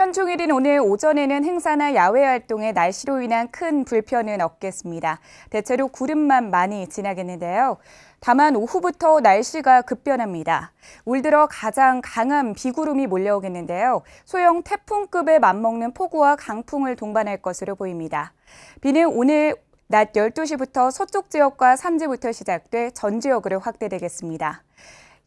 현충일인 오늘 오전에는 행사나 야외 활동에 날씨로 인한 큰 불편은 없겠습니다. 대체로 구름만 많이 지나겠는데요. 다만 오후부터 날씨가 급변합니다. 올 들어 가장 강한 비구름이 몰려오겠는데요. 소형 태풍급에 맞먹는 폭우와 강풍을 동반할 것으로 보입니다. 비는 오늘 낮 12시부터 서쪽 지역과 산지부터 시작돼 전 지역으로 확대되겠습니다.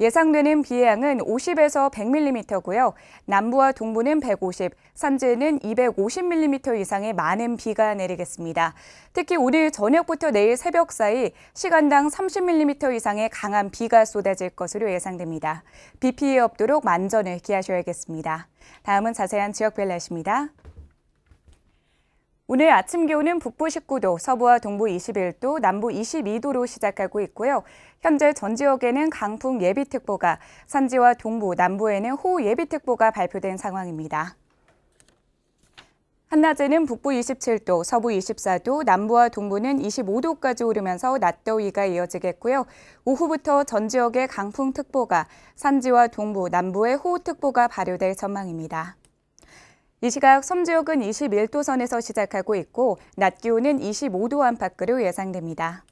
예상되는 비의 양은 50에서 100mm고요. 남부와 동부는 150, 산지에는 250mm 이상의 많은 비가 내리겠습니다. 특히 오늘 저녁부터 내일 새벽 사이 시간당 30mm 이상의 강한 비가 쏟아질 것으로 예상됩니다. 비 피해 없도록 만전을 기하셔야겠습니다. 다음은 자세한 지역별 날씨입니다. 오늘 아침 기온은 북부 19도, 서부와 동부 21도, 남부 22도로 시작하고 있고요. 현재 전 지역에는 강풍 예비특보가, 산지와 동부, 남부에는 호우 예비특보가 발표된 상황입니다. 한낮에는 북부 27도, 서부 24도, 남부와 동부는 25도까지 오르면서 낮더위가 이어지겠고요. 오후부터 전 지역에 강풍특보가, 산지와 동부, 남부에 호우특보가 발효될 전망입니다. 이 시각 섬 지역은 21도 선에서 시작하고 있고 낮 기온은 25도 안팎으로 예상됩니다.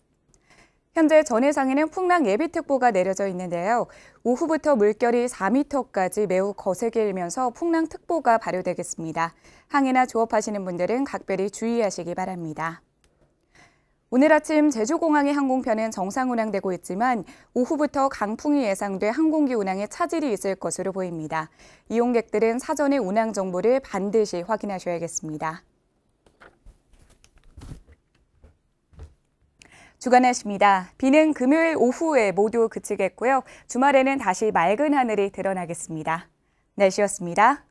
현재 전해상에는 풍랑 예비특보가 내려져 있는데요. 오후부터 물결이 4m까지 매우 거세게 일면서 풍랑특보가 발효되겠습니다. 항해나 조업하시는 분들은 각별히 주의하시기 바랍니다. 오늘 아침 제주공항의 항공편은 정상 운항되고 있지만 오후부터 강풍이 예상돼 항공기 운항에 차질이 있을 것으로 보입니다. 이용객들은 사전에 운항 정보를 반드시 확인하셔야겠습니다. 주간 날씨입니다. 비는 금요일 오후에 모두 그치겠고요. 주말에는 다시 맑은 하늘이 드러나겠습니다. 날씨였습니다.